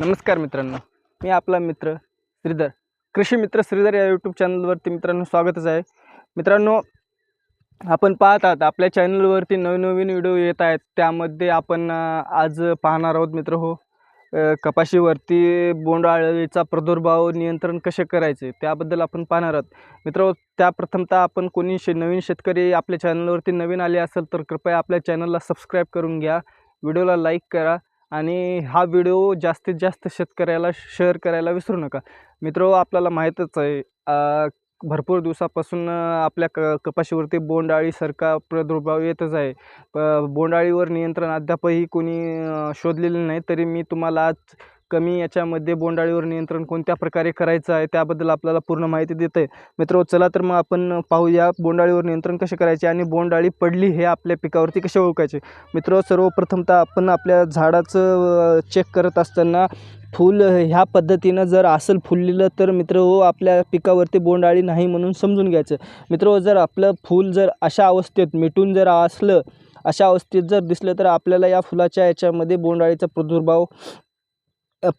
नमस्कार मित्रांनो मी आपला मित्र श्रीधर. कृषी मित्र श्रीधर या यूट्यूब चॅनलवरती मित्रांनो स्वागतच आहे. मित्रांनो आपण पाहत आहात आपल्या चॅनलवरती नवनवीन व्हिडिओ येत आहेत. त्यामध्ये आपण आज पाहणार आहोत मित्र हो कपाशीवरती बोंडअळीचा प्रादुर्भाव नियंत्रण कसे करायचे त्याबद्दल आपण पाहणार आहोत. मित्र हो, त्या प्रथमतः आपण कोणी शे नवीन शेतकरी आपल्या चॅनलवरती नवीन आले असेल तर कृपया आपल्या चॅनलला सबस्क्राईब करून घ्या. व्हिडिओला लाईक करा. आणि हा व्हिडिओ जास्तीत जास्त शेतकऱ्याला शेअर करायला विसरू नका. मित्र आपल्याला माहीतच आहे भरपूर दिवसापासून आपल्या क कपाशीवरती बोंडअळीसारखा प्रादुर्भाव येतच आहे. प बोंडअळीवर नियंत्रण अद्यापही कोणी शोधलेले नाही तरी मी तुम्हाला आज कमी याच्यामध्ये बोंडअळीवर नियंत्रण कोणत्या प्रकारे करायचं आहे त्याबद्दल आपल्याला पूर्ण माहिती देतं आहे मित्र चला तर मग आपण पाहूया बोंडअळीवर नियंत्रण कसे करायचे आणि बोंडअळी पडली हे आपल्या पिकावरती कसे ओळखायचे. मित्र सर्वप्रथमतः आपण आपल्या झाडाचं चेक करत असताना फूल ह्या पद्धतीनं जर असेल फुललेलं तर मित्र हो आपल्या पिकावरती बोंडअळी नाही म्हणून समजून घ्यायचं. मित्र जर आपलं फूल जर अशा अवस्थेत मिटून जर असलं अशा अवस्थेत जर दिसलं तर आपल्याला या फुलाच्या याच्यामध्ये बोंडअळीचा प्रादुर्भाव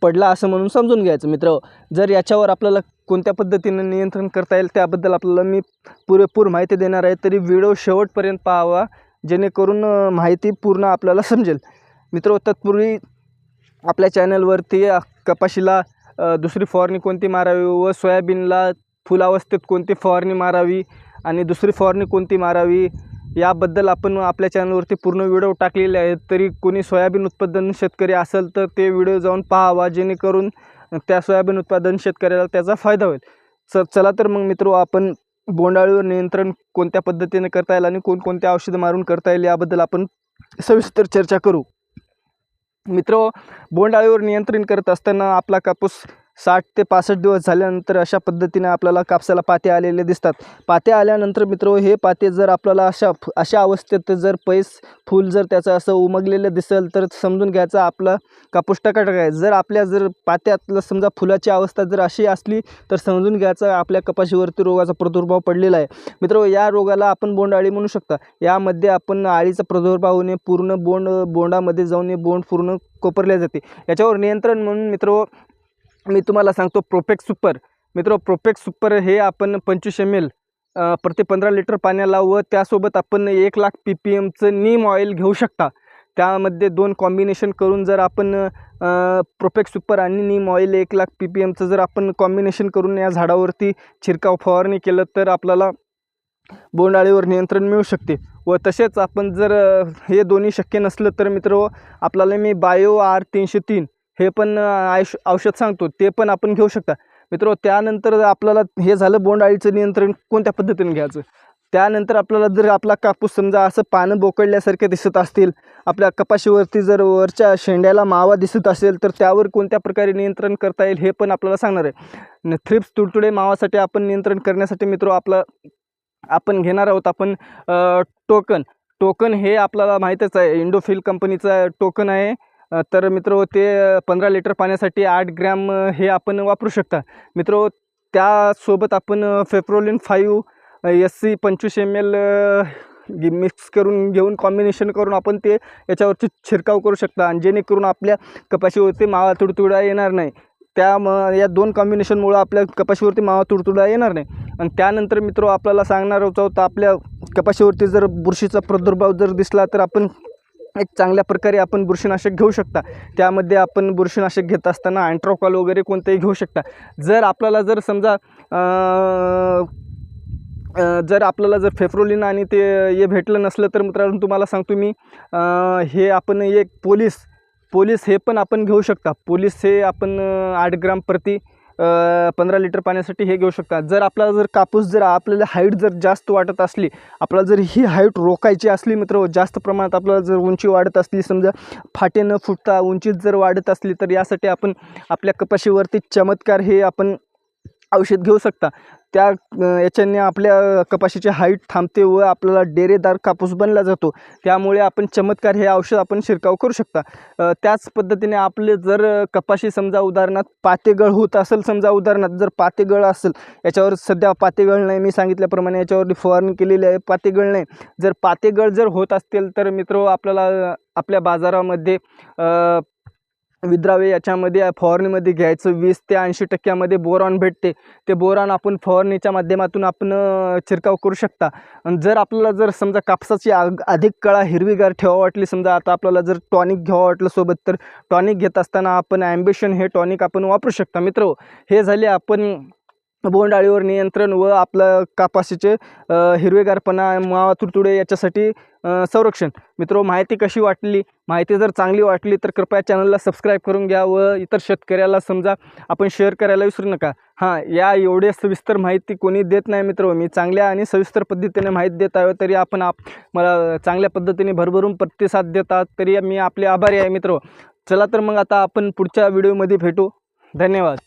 पडला असं म्हणून समजून घ्यायचं मित्र. जर याच्यावर आपल्याला कोणत्या पद्धतीनं नियंत्रण करता येईल त्याबद्दल आपल्याला मी पुरेपूर माहिती देणार आहे तरी व्हिडिओ शेवटपर्यंत पाहावा जेणेकरून माहिती पूर्ण आपल्याला समजेल. मित्र तत्पूर्वी आपल्या चॅनलवरती कपाशीला दुसरी फवारणी कोणती मारावी व सोयाबीनला फुलावस्थेत कोणती फवारणी मारावी आणि दुसरी फवारणी कोणती मारावी याबद्दल आपण आपल्या चॅनलवरती पूर्ण व्हिडिओ टाकलेले आहेत. तरी कोणी सोयाबीन उत्पादन शेतकरी असेल तर ते व्हिडिओ जाऊन पाहावा. जेणेकरून त्या सोयाबीन उत्पादन शेतकऱ्याला त्याचा फायदा होईल. च चला तर मग मित्र आपण बोंडाळीवर नियंत्रण कोणत्या पद्धतीने करता येईल आणि कोणकोणत्या औषधं मारून करता येईल याबद्दल आपण सविस्तर चर्चा करू. मित्र बोंडाळीवर नियंत्रण करत असताना आपला कापूस साठ ते पासष्ट दिवस झाल्यानंतर अशा पद्धतीने आपल्याला कापसाला पाते आलेले दिसतात. पाते आल्यानंतर मित्र हे पाते जर आपल्याला अशा अशा अवस्थेत जर पैस फूल जर त्याचं असं उमगलेलं दिसेल तर समजून घ्यायचं आपला कापूस टकाटक आहे. जर आपल्या जर पात्यातलं समजा फुलाची अवस्था जर अशी असली तर समजून घ्यायचं आपल्या कपाशीवरती रोगाचा प्रादुर्भाव पडलेला आहे. मित्र या रोगाला आपण बोंडअळी म्हणू शकता. यामध्ये आपण अळीचा प्रादुर्भाव होणे पूर्ण बोंड बोंडामध्ये जाऊन हे बोंड पूर्ण कोपरले जाते. याच्यावर नियंत्रण म्हणून मित्र मी तुम्हाला सांगतो प्रोपेक्स सुपर मित्र प्रोपेक्स सुपर हे आपण पंचवीस एम एल प्रति पंधरा लिटर पाण्याला व त्यासोबत आपण एक लाख पी पी एमचं नीम ऑइल घेऊ शकता. त्यामध्ये दोन कॉम्बिनेशन करून जर आपण प्रोपेक्स सुपर आणि नीम ऑइल एक लाख पी पी एमचं जर आपण कॉम्बिनेशन करून या झाडावरती छिरकाव फवारणी केलं तर आपल्याला बोंडअळीवर नियंत्रण मिळू शकते. व तसेच आपण जर हे दोन्ही शक्य नसलं तर मित्र आपल्याला मी बायो आर तीनशे तीन हे पण आयुष औषध सांगतो ते पण आपण घेऊ शकता. मित्र त्यानंतर आपल्याला हे झालं बोंडअळीचं नियंत्रण कोणत्या पद्धतीने घ्यायचं? त्यानंतर आपल्याला जर आपला कापूस समजा असं पानं बोकडल्यासारखे दिसत असतील आपल्या कपाशीवरती जर वरच्या शेंड्याला मावा दिसत असेल तर त्यावर कोणत्या प्रकारे नियंत्रण करता येईल हे पण आपल्याला सांगणार आहे. थ्रिप्स तुडतुडे मावासाठी आपण नियंत्रण करण्यासाठी मित्र आपला आपण घेणार आहोत आपण टोकन. टोकन हे आपल्याला माहीतच आहे इंडोफिल कंपनीचं टोकन आहे. तर मित्र ते पंधरा लिटर पाण्यासाठी आठ ग्रॅम हे आपण वापरू शकता. मित्र त्यासोबत आपण फेप्रोलिन फाईव्ह एस सी पंचवीस एम एल मिक्स करून घेऊन कॉम्बिनेशन करून आपण ते याच्यावरची छिरकाव करू शकता. आणि जेणेकरून आपल्या कपाशीवरती मावा तुडतुडा येणार नाही. त्या म या दोन कॉम्बिनेशनमुळं आपल्या कपाशीवरती मावा तुडतुडा येणार नाही. आणि त्यानंतर मित्र आपल्याला सांगणार होता आपल्या कपाशीवरती जर बुरशीचा प्रादुर्भाव जर दिसला तर आपण एक चांगल्या प्रकारे आपण बुरशीनाशक घेऊ शकता. त्यामध्ये आपण बुरशीनाशक घेत असताना अँट्रोकॉल वगैरे कोणतेही घेऊ शकता. जर आपल्याला जर समजा जर आपल्याला जर फेफ्रोलिन आणि ते हे भेटलं नसलं तर मित्रांनो तुम्हाला सांगतो मी हे आपण एक पोलीस पोलीस हे पण आपण घेऊ शकता. पोलीस हे आपण आठ ग्राम प्रति पंधरा लिटर पाण्यासाठी हे घेऊ शकता. जर आपला जर कापूस जर आपल्याला हाईट जर जास्त वाटत असली आपल्याला जर ही हाईट रोखायची असली मित्र जास्त प्रमाणात आपल्याला जर उंची वाढत असली समजा फाटे न फुटता उंचीत जर वाढत असली तर यासाठी आपण आपल्या कपाशीवरती चमत्कार हे आपण औषध घेऊ शकता. त्या याच्याने आपल्या कपाशीची हाईट थांबते व आपल्याला डेरेदार कापूस बनला जातो. त्यामुळे आपण चमत्कार हे औषध आपण शिरकाव करू शकता. त्याच पद्धतीने आपले जर कपाशी समजा उदाहरणार्थ पातेगळ होत असेल समजा उदाहरणार्थ जर पातेगळ असेल याच्यावर सध्या पातेगळ नाही. मी सांगितल्याप्रमाणे याच्यावर फवारणी केलेली आहे पातेगळ नाही. जर पातेगळ जर होत असतील तर मित्र आपल्याला आपल्या बाजारामध्ये विद्रावे याच्यामध्ये फवारणीमध्ये घ्यायचं. वीस ते ऐंशी टक्क्यामध्ये बोरॉन भेटते. ते बोरॉन आपण फवारणीच्या माध्यमातून आपण अ, करू शकता. जर आपल्याला जर समजा कापसाची आग अधिक काळा हिरवीगार ठेवा वाटली समजा आता आपल्याला जर टॉनिक घ्यावं वाटलं सोबत तर टॉनिक घेत असताना आपण ॲम्बिशन हे टॉनिक आपण वापरू शकता मित्र. हे झाले आपण बोंडअळीवर नियंत्रण व आपलं कापाशीचे हिरवेगारपणा मावा तुडतुडे याच्यासाठी संरक्षण. मित्र माहिती कशी वाटली? माहिती जर चांगली वाटली तर कृपया चॅनलला सबस्क्राईब करून घ्या व इतर शेतकऱ्याला समजा आपण शेअर करायला विसरू नका. हां या एवढे सविस्तर माहिती कोणी देत नाही मित्र. मी चांगल्या आणि सविस्तर पद्धतीने माहिती देत आहे तरी आपण आप मला चांगल्या पद्धतीने भरभरून प्रतिसाद देतात तरी मी आपले आभारी आहे मित्र. चला तर मग आता आपण पुढच्या व्हिडिओमध्ये भेटू. धन्यवाद.